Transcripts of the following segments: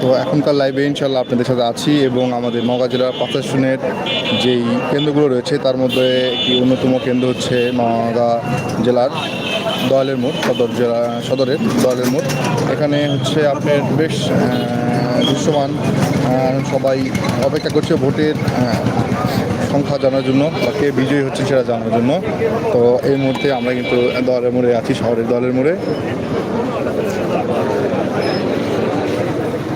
তো এখনকার লাইভে ইনশাল্লাহ আপনাদের সাথে আছি এবং আমাদের নওগাঁ জেলার প্রশাসনের যেই কেন্দ্রগুলো রয়েছে, তার মধ্যে একটি অন্যতম কেন্দ্র হচ্ছে নওগাঁ জেলার দয়ালের মোড়, সদর জেলা, সদরের দয়ালের মোড়। এখানে হচ্ছে আপনার বেশ দৃশ্যমান সবাই অপেক্ষা করছে ভোটের সংখ্যা জানার জন্য বা কে বিজয়ী হচ্ছে সেটা জানার জন্য। তো এই মুহূর্তে আমরা কিন্তু দলের মোড়ে আছি, শহরের দলের মোড়ে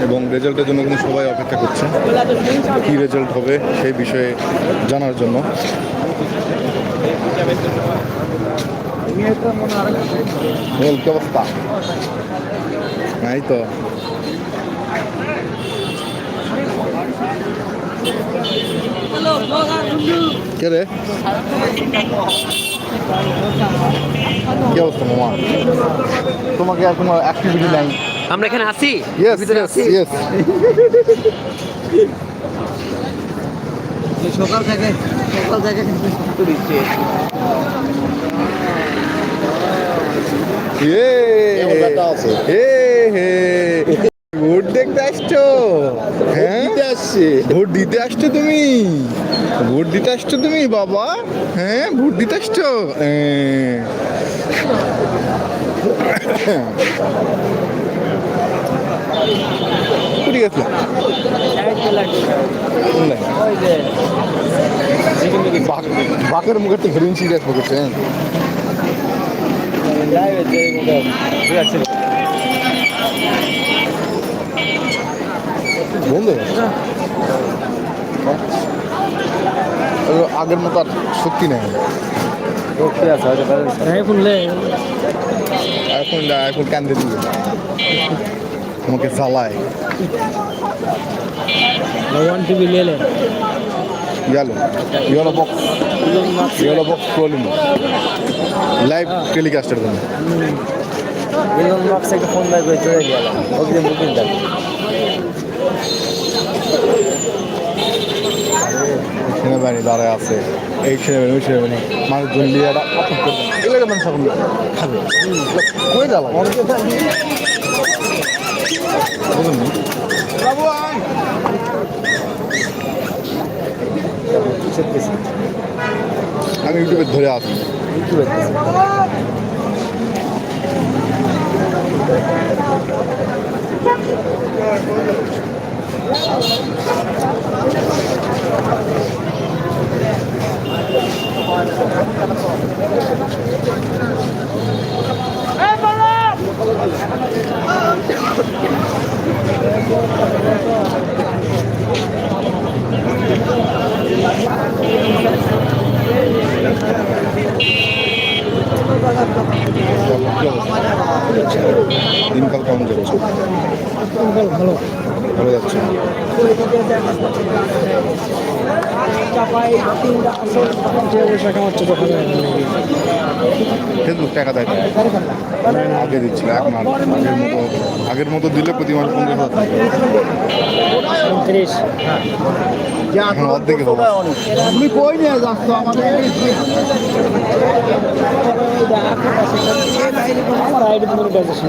এবং রেজাল্টের জন্য কিন্তু সবাই অপেক্ষা করছে। কী রেজাল্ট হবে সেই বিষয়ে জানার জন্য। তো। কে রে? কি অবস্থা, মামা? তোমাকে আর কোনো অ্যাক্টিভিটি নাই। আমরা এখানে আছি? ইয়েস ভিতরে আছি? ইয়েস সকাল থেকে সকাল থেকে কিন্তু দিচ্ছে। ভোট দেখতে আসছো? হ্যাঁ? আসছে। ভোট দিতে আসছো তুমি? ভোট দিতে আসছো তুমি বাবা? হ্যাঁ ভোট দিতে আসছো? হ্যাঁ। কোথায় গেছো বাঘের মুখে তো গ্রিন সিরিয়াস পকেছেন বন্ধ আগের মতো আর শক্তি নেই। এখন এখন কান্দে দিবে? আমাকে ले ले yellow box yellow box problem live টেলিকাস্টের জন্য ইলন মাস্ক একটা ফোন বাই করে চলে গেল। ওকে বুকিং সেনাবাহিনী দাঁড়ায় আছে। এই সেনাবাহিনী ওই সেনাবাহিনী। মানুষ এখন খাবে। কই জ্বালা বুঝলেন নি? আমি ইউটিউবে ধরে আসি। দিনকাল কেমন যাচ্ছে ভালো ভালো যাচ্ছে ফেসবুক টাকা। আগে দিচ্ছিল এখন আর আগের মতো আগের মতো দিলে প্রতি মাসে পনেরো হাজার টাকা। উনত্রিশ এখন অর্ধেকে তুমি কই নিয়ে যাচ্ছ আমাদের? আমার আইডি তো মনিটাইজেশন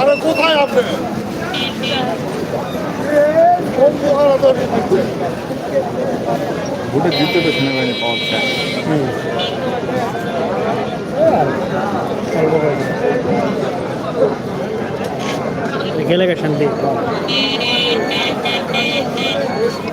আরে কোথায় আপনি? ভোটে জিততে তো সেনাবাহিনী পাওয়া যায়। গেলে শান্তি।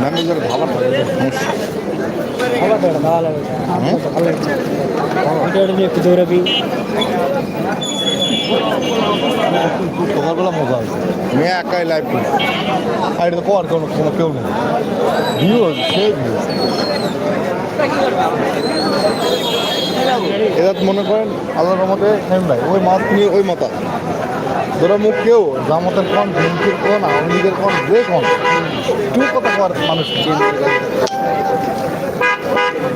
ম্যানেজার ভালো সমস্যা ভালো তো এটা ভালো লাগে ভালো লাগছে ভিডিওটা নিয়ে একটু দৌড়াবি। সকালবেলা মজা আছে আর কেউ নেই। তো মনে করেন, আল্লাহর মতে সেম ভাই ওই মাছ নিয়ে ওই মতা ধরো মুখ কেউ, জামাতের কোন ভেঙ্কির কোন, আওয়ামী কোন, যে কোন। একটু কথা মানুষ।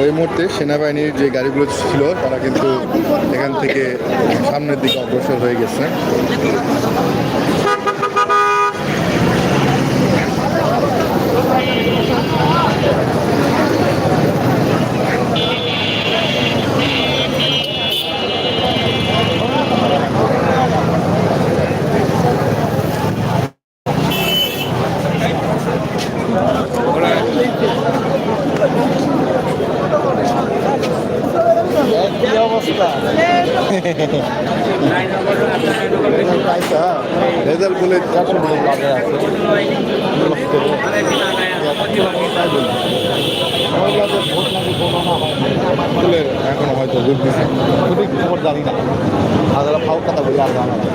এই মুহূর্তে সেনাবাহিনীর যে গাড়িগুলো ছিল, তারা কিন্তু এখান থেকে সামনের দিকে অগ্রসর হয়ে গেছে কি অবস্থা রেজাল্ট বলে চারশো টাকা লাগে আছে স্কুলের এখনও হয়তো দুধ খুবই খবর জানি না। আর ফাউ কথা বলি আর জানা না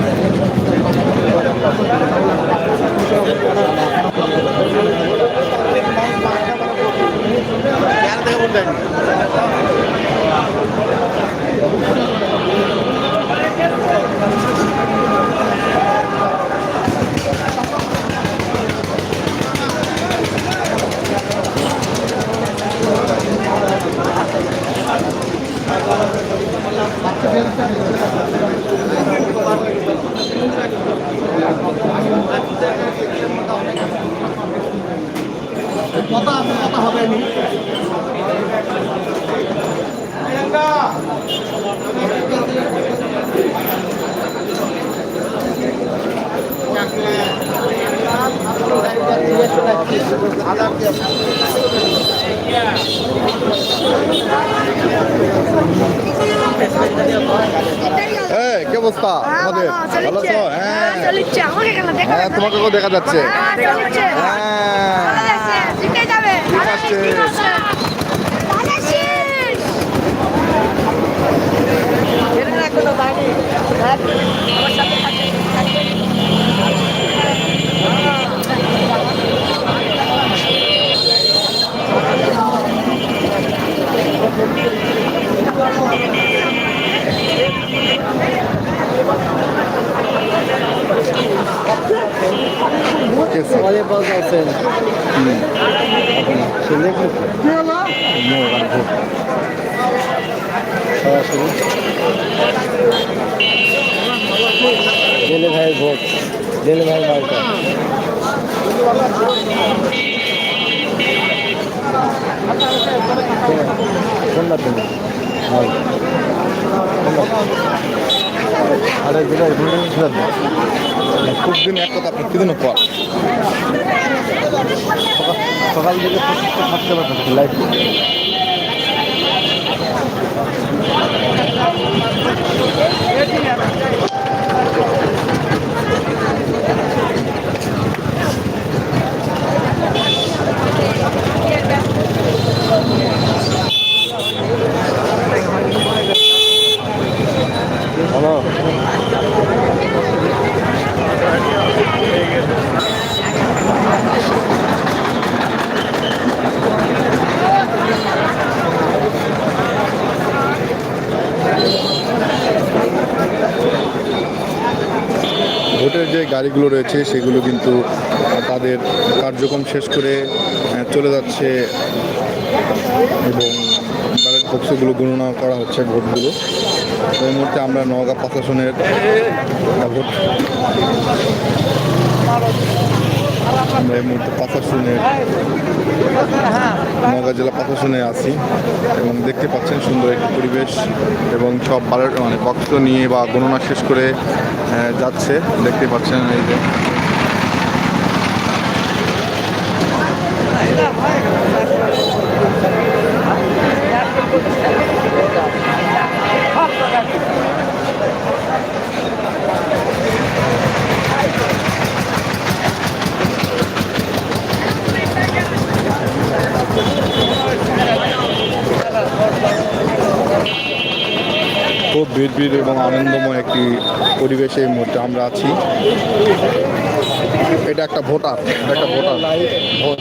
কথা আছে কথা হবে নি এই কি অবস্থা আমাদের ভালো আছো হ্যাঁ চলিচ্ছে আমাকে কেন দেখা হ্যাঁ দেখা যাচ্ছে। হ্যাঁ, চলিচ্ছে হ্যাঁ ভালো লাগছে জিতে যাবে ভালো আছে। লাগছে ভালো আছিস এরকম এখনও বাড়ি আমার সাথে থাকে কেসে আমাদের পাশ আছেন ছেলে সরাসরি জেলে ভাইয়ের ভোট ভাইয়ের মার্কা কোনটা তুমি আরে যেটা খুব দিন এক কথা প্রতিদিন পর সকাল থেকে থাকতে পারতেছে লাইফ হ্যালো ভোটের যে গাড়িগুলো রয়েছে, সেগুলো কিন্তু তাদের কার্যক্রম শেষ করে চলে যাচ্ছে এবং ব্যালট বক্সগুলো গণনা করা হচ্ছে ভোটগুলো। এই মুহূর্তে আমরা নওগাঁ প্রশাসনের ভোট আমরা এই মুহূর্তে পাথাশুনে নওগাঁ জেলা পাথাশুনে আছি এবং দেখতে পাচ্ছেন সুন্দর একটি পরিবেশ এবং সব বারের মানে ভক্ত নিয়ে বা গণনা শেষ করে যাচ্ছে। দেখতে পাচ্ছেন এই যে ভিড় এবং আনন্দময় একটি পরিবেশে এই মুহূর্তে আমরা আছি। এটা একটা ভোটার, এটা একটা ভোটার। ভোট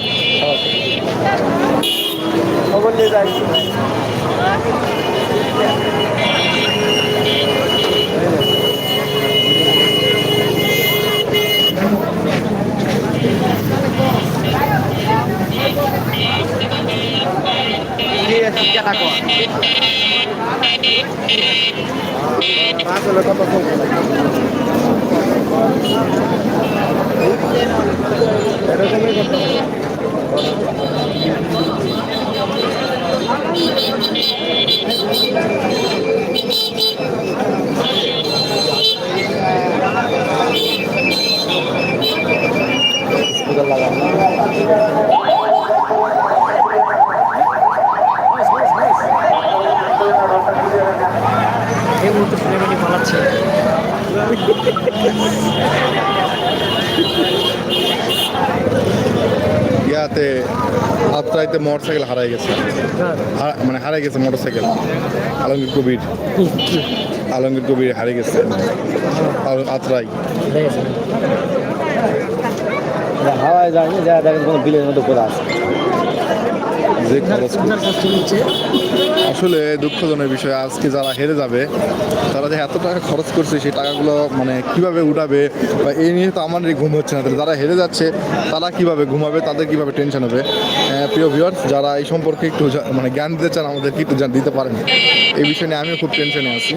যাই এই মুহূর্তে প্রেমিনী পালাচ্ছে ইয়াতে আত্রাইতে মোটর সাইকেল হারাই গেছে। মানে হারাই গেছে মোটর সাইকেল আলমগীর কবির। আলমগীর কবির হারিয়ে গেছে। আত্রাই। হাওয়ায় যায়নি যা দেখেন কোনো বিলের মধ্যে পড়ে আছে। যে খরচ আসলে দুঃখজনক বিষয়, আজকে যারা হেরে যাবে, তারা যে এত টাকা খরচ করছে, সেই টাকাগুলো মানে কীভাবে উঠাবে বা এই নিয়ে তো আমারই ঘুম হচ্ছে না। যারা হেরে যাচ্ছে, তারা কীভাবে ঘুমাবে, তাদের কীভাবে টেনশন হবে? প্রিয় ভিউয়ার্স যারা এই সম্পর্কে একটু মানে জ্ঞান দিতে চান, আমাদেরকে একটু দিতে পারেন। এই বিষয় নিয়ে আমিও খুব টেনশনে আছি।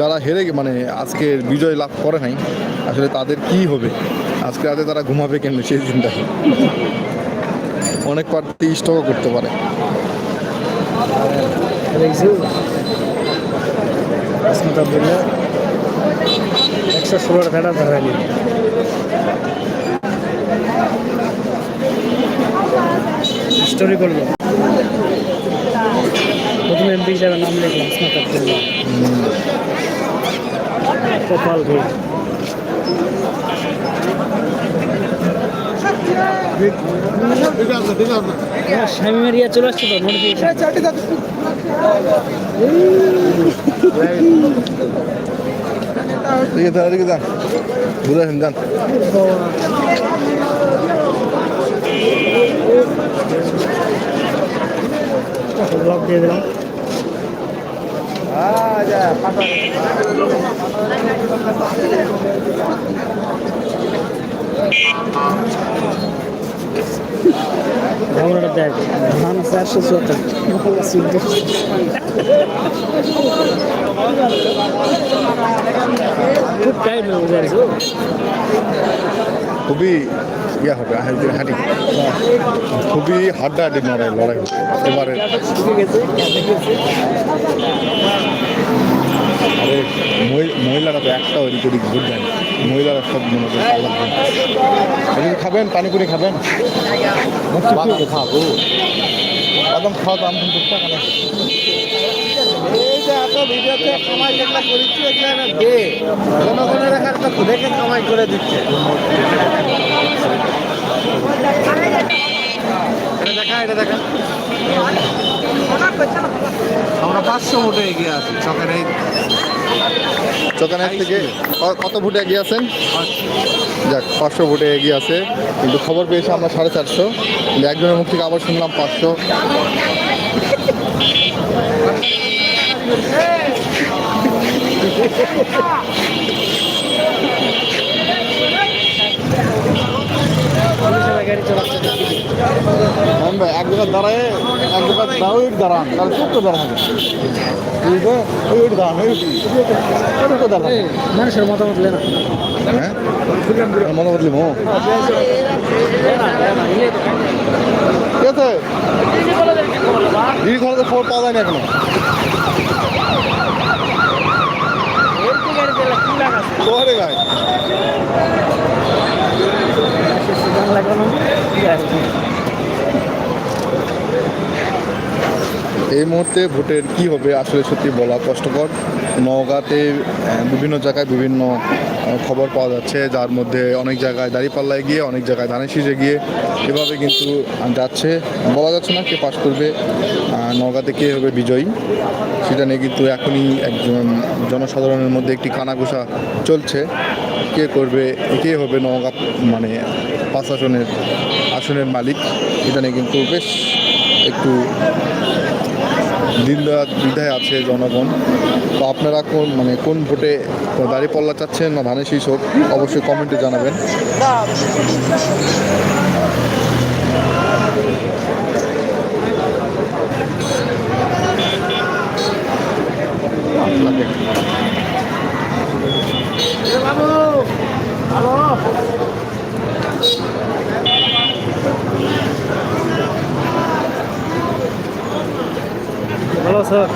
যারা হেরে মানে আজকে বিজয় লাভ করে নাই, আসলে তাদের কি হবে? আজকে রাতে তারা ঘুমাবে কেন সেই চিন্তা অনেক প্রার্থী স্টকও করতে পারে। আসমত আব্দুল্লাহ একশো ষোলোটা ফেটা ধরালি স্টোরি করল প্রথমে এমপি হিসাবে নাম লিখলাম আসমত আব্দুল্লাহ কপাল ভোট স্বামী মারিয়া চলে আসছে তো নোটিফিকেশন ঠিক আছে এদিকে যান। ব্লক দিয়ে দিলাম ঝামেলাটা দেখ ধান চারশো চুয়াত্তর খুব টাইট খুবই ইয়া হবে, হাঁটি হাঁটি খুবই হাড্ডাহাড্ডি লড়াই লড়াই এবারে মহিলারা তো একটা ওই দিকে ভোট দেয় না। মহিলারা সব মনে খাবেন, পানিপুরি খাবেন? বাদাম খাব বাদাম খাওয়া দাম কিন্তু এত কামাই একটা দেখে কামাই করে দিচ্ছে। এটা দেখা এটা দেখা আমরা পাঁচশো মোটে এগিয়ে আছি, চকের এই চকানের থেকে কত ফুটে এগিয়ে আছেন? যাক, পাঁচশো ফুটে এগিয়ে আছে, কিন্তু খবর পেয়েছে আমরা সাড়ে চারশো, কিন্তু একজনের মুখ থেকে আবার শুনলাম পাঁচশো। ভাই এক জায়গায় দাঁড়ায় দাঁড়ান ওই দাঁড়ান তাহলে ছোট্ট দাঁড়ান ঠিক আছে ওই ওই দাঁড়ান ওই ছোট্ট দাঁড়ান। মানুষের মতামত লেনা। হ্যাঁ? মনে বদলি মো ঠিক আছে দিদি ঘরে খবর পাওয়া যায়নি এখনও। গায় এই মুহূর্তে ভোটের কি হবে আসলে সত্যি বলা কষ্টকর। নওগাঁতে বিভিন্ন জায়গায় বিভিন্ন খবর পাওয়া যাচ্ছে। যার মধ্যে অনেক জায়গায় দাঁড়িপাল্লায় গিয়ে, অনেক জায়গায় ধানের শীষে গিয়ে এভাবে কিন্তু যাচ্ছে। বলা যাচ্ছে না কে পাশ করবে নওগাঁতে কে হবে বিজয়ী। সেটা নিয়ে কিন্তু এখনই একজন জনসাধারণের মধ্যে একটি কানাঘুষা চলছে। কে করবে, কে হবে নওগাঁ মানে পাঁচ আসনের আসনের মালিক, এটা নিয়ে কিন্তু বেশ একটু দ্বিধা দ্বিধায় আছে জনগণ। তো আপনারা কোন মানে কোন ভোটে দাঁড়িয়ে পল্লা চাচ্ছেন না ধানের শীষ হোক, অবশ্যই কমেন্টে জানাবেন ভালো স্যার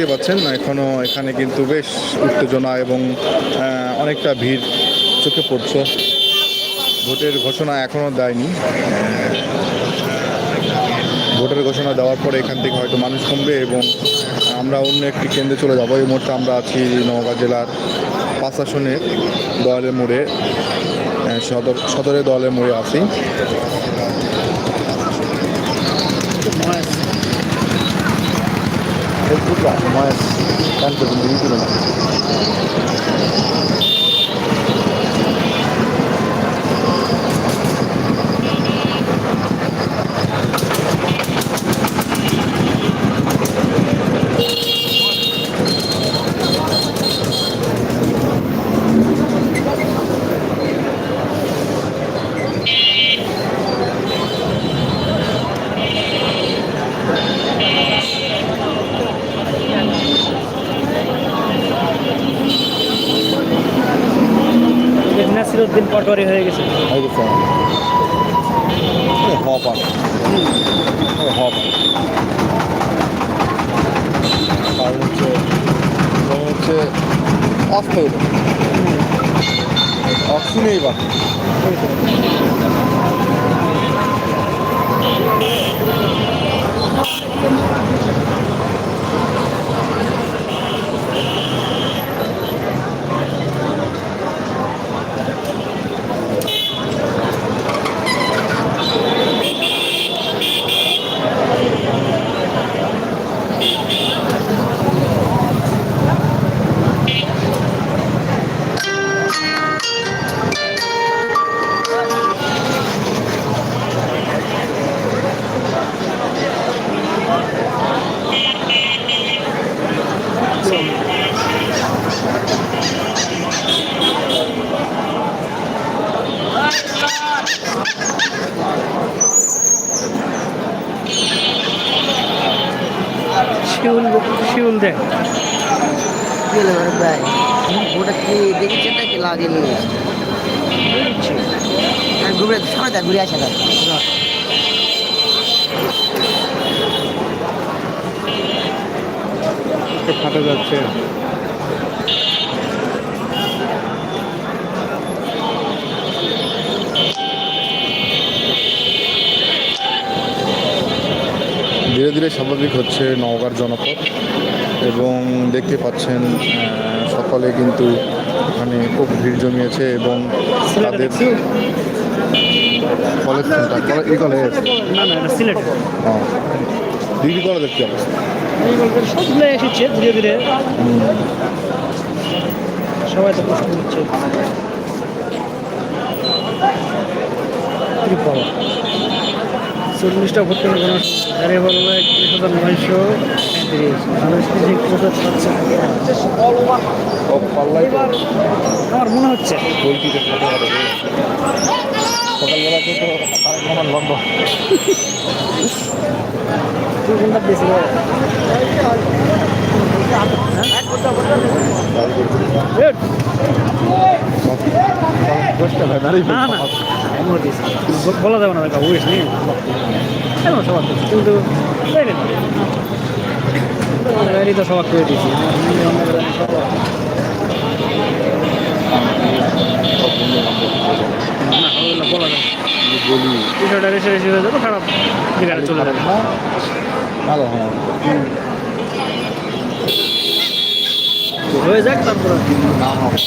দেখতে পাচ্ছেন এখনও এখানে কিন্তু বেশ উত্তেজনা এবং অনেকটা ভিড় চোখে পড়ছে। ভোটের ঘোষণা এখনও দেয়নি। ভোটের ঘোষণা দেওয়ার পরে এখান থেকে হয়তো মানুষ কমবে এবং আমরা অন্য একটি কেন্দ্রে চলে যাব। এই মুহূর্তে আমরা আছি নওগাঁ জেলার পাঁচ আসনের দয়ালের মোড়ে সদর, সদরের দয়ালের মোড়ে আছি। নাসিরুদ্দিন পটোয়ারি হয়ে গেছে। হয়ে গেছে। হপান পান কারণ হচ্ছে কারণ হচ্ছে অস্থির অক্সিনেই বা ঘুরে আসে ফাটা যাচ্ছে। ধীরে ধীরে স্বাভাবিক হচ্ছে নওগাঁর জনপদ এবং দেখতে পাচ্ছেন সকলে কিন্তু এখানে খুব ভিড় জমিয়েছে এবং তাদের কলেজ কোনটা? এই কলেজ না না এটা সিলেট। ডিগ্রি কলেজের কি অবস্থা? সবগুলো এসেছে ধীরে ধীরে। সবাই তো প্রশ্ন করছে। কি চল্লিশটা ভোট কেন বলল একত্রিশ হাজার নয়শো আমার মনে হচ্ছে সকালবেলা তো আমার লম্বা। তুই কোনটা বেশি না না। এমন দিয়েছে বলা যাবে না দেখা সবার কিন্তু গাড়ি তো সবার করে দিয়েছি আমার মেয়ে অন্য গাড়ি সবার না ওগুলো বলা যাবে বলি বিষয়টা রেসে রেসে হয়ে যাবে খারাপ জায়গায় চলে যাবে। ভালো হ্যাঁ হয়ে যাক তারপরে। না হবে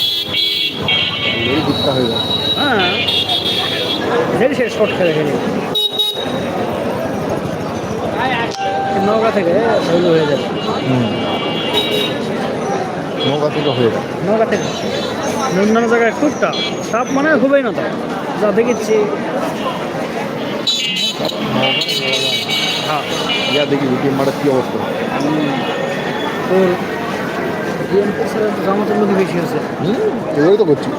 এই দিকটা হয়ে। যাবে হ্যাঁ ধীরে সে শর্ট খেলে খেলে নৌকা থেকে হয়ে যাবে। নৌকা থেকে হয়ে যাবে। নৌকা থেকে। অন্যান্য জায়গায় খুব টাপ টাপ মানে খুবই না তো যা দেখেছি হ্যাঁ। ইয়া দেখি বিটিএম মাঠের কি অবস্থা? তোর বিএনপি সাথে জামাতের মধ্যে বেশি হুম এগুলোই তো করছি।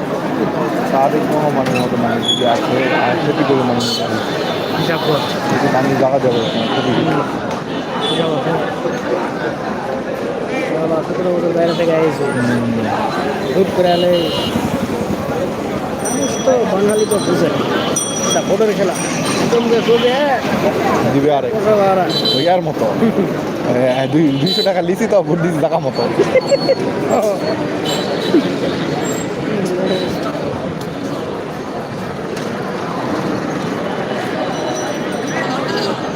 তাদের কোনো মানে মতো মানে যদি আছে আর ক্ষতি করে মানে হিসাব কর। যদি আমি জায়গা যাব আছে বাইরে থেকে আইছে হুট করে এলে মানুষ তো বাঙালি তো বুঝে এটা ভোটের খেলা। দিবে আরে ওই আর মতো। হ্যাঁ, দুই দুইশো টাকা লিসি তো দিস টাকা মতো।